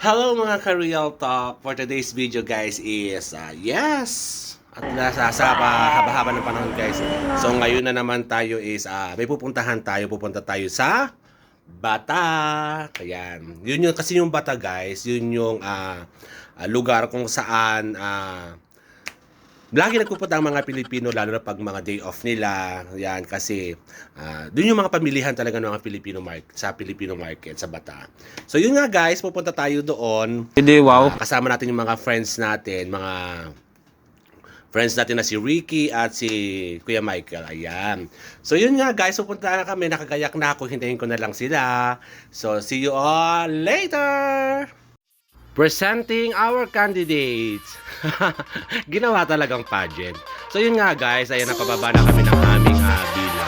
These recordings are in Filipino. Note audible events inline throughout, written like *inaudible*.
Hello mga ka-real talk. For today's video guys is uh, yes. At nasa sa pa- haba-haba ng panahon guys. So ngayon na naman tayo is uh, may pupuntahan tayo. Pupunta tayo sa Bata. Ayan. Yun yung kasi yung Bata guys, yun yung ah, ah, lugar kung saan ah, Lagi nagpupunta ang mga Pilipino lalo na pag mga day off nila. Yan kasi ah, doon yung mga pamilihan talaga ng mga Filipino market sa Filipino market sa Bata. So yun nga guys, pupunta tayo doon. Hindi, wow. Ah, kasama natin yung mga friends natin, mga friends natin na si Ricky at si Kuya Michael. Ayan. So yun nga guys, pupunta na kami, nakagayak na ako, hintayin ko na lang sila. So see you all later! Presenting our candidates. *laughs* Ginawa talagang pageant. So yun nga guys, ayan napababa na kami ng aming uh, bila.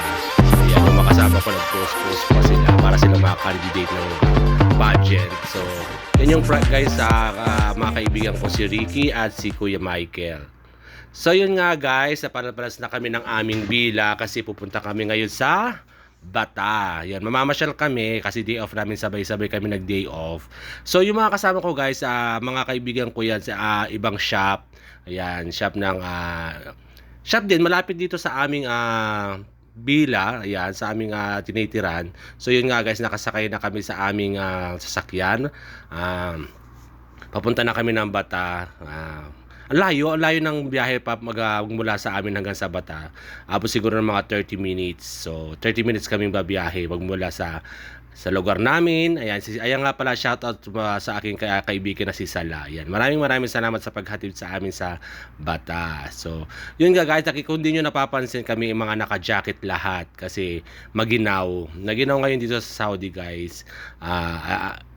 Ayan, yung makasama ko nag-post-post pa sila para sila mga-candidate ng pageant. So, yun yung guys sa ah, mga kaibigan ko si Ricky at si Kuya Michael. So yun nga guys, napalapalas na kami ng aming bila kasi pupunta kami ngayon sa Bata. Yan, mamamasyal kami kasi day off namin sabay-sabay kami nag-day off. So yung mga kasama ko guys, ah, mga kaibigan ko yan sa ah, ibang shop. Ayan, shop ng ah, shop din malapit dito sa aming ah, bila, ayan, sa aming ah, tinitiran. So yun nga guys, nakasakay na kami sa aming ah, sasakyan. Um, papunta na kami ng Bata. Ang layo, layo ng biyahe pa mag, ah, sa amin hanggang sa Bata. Abot siguro ng mga 30 minutes. So, 30 minutes kaming babiyahe magmula sa sa lugar namin. Ayan, si, ayan nga pala shoutout uh, sa aking ka- kaibigan na si Sala. Ayan, maraming maraming salamat sa paghatid sa amin sa Bata. So, yun nga guys, kung di nyo napapansin kami mga naka-jacket lahat kasi maginaw. Naginaw ngayon dito sa Saudi guys. Ah, mag uh,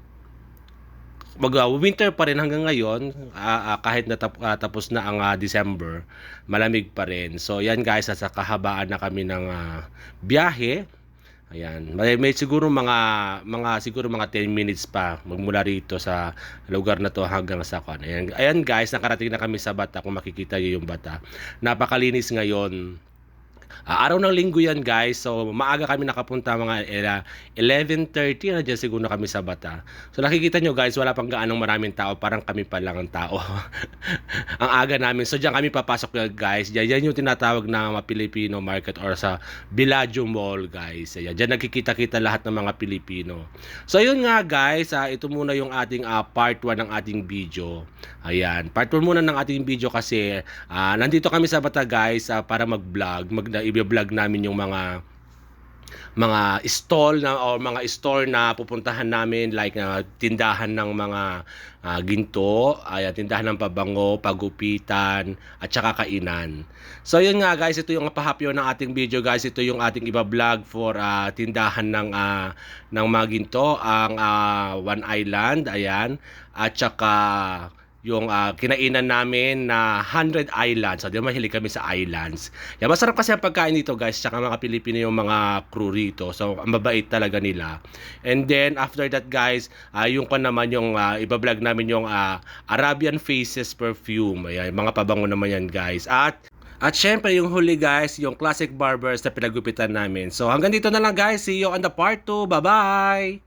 winter pa rin hanggang ngayon ah, ah, kahit natap, ah, tapos na ang ah, December malamig pa rin. So yan guys sa kahabaan na kami ng ah, biyahe. Ayan. May, may siguro mga mga siguro mga 10 minutes pa magmula rito sa lugar na to hanggang sa kwan. Ayan, ayan guys nakarating na kami sa bata kung makikita niyo yung bata. Napakalinis ngayon Ah, araw ng linggo yan guys. So maaga kami nakapunta mga eh, 11.30 na dyan siguro kami sa Bata. So nakikita nyo guys, wala pang gaanong maraming tao. Parang kami pa lang ang tao. *laughs* ang aga namin. So dyan kami papasok guys. Yan, yan yung tinatawag na mga Filipino market or sa Bellagio Mall guys. Ayan, dyan nakikita-kita lahat ng mga Pilipino. So yun nga guys, ah, ito muna yung ating ah, part 1 ng ating video. Ayan, part 1 muna ng ating video kasi ah, nandito kami sa Bata guys ah, para mag-vlog. Mag, i-vlog namin yung mga mga stall na o mga store na pupuntahan namin like uh, tindahan ng mga ah, ginto, ay tindahan ng pabango, pagupitan at saka kainan. So yun nga guys, ito yung pahapyo ng ating video guys. Ito yung ating iba-vlog for ah, tindahan ng ah, ng mga ginto, ang ah, One Island, ayan, at saka yung ah, kinainan namin na 100 islands. So, di ba mahilig kami sa islands. Yan, masarap kasi ang pagkain dito guys. Tsaka mga Pilipino yung mga crew rito. So, ang mabait talaga nila. And then, after that guys, ah, yung pa naman yung ah, iba-vlog namin yung ah, Arabian Faces Perfume. Ayan, mga pabango naman yan guys. At at syempre, yung huli guys, yung classic barbers na pinagupitan namin. So hanggang dito na lang guys. See you on the part 2. Bye-bye!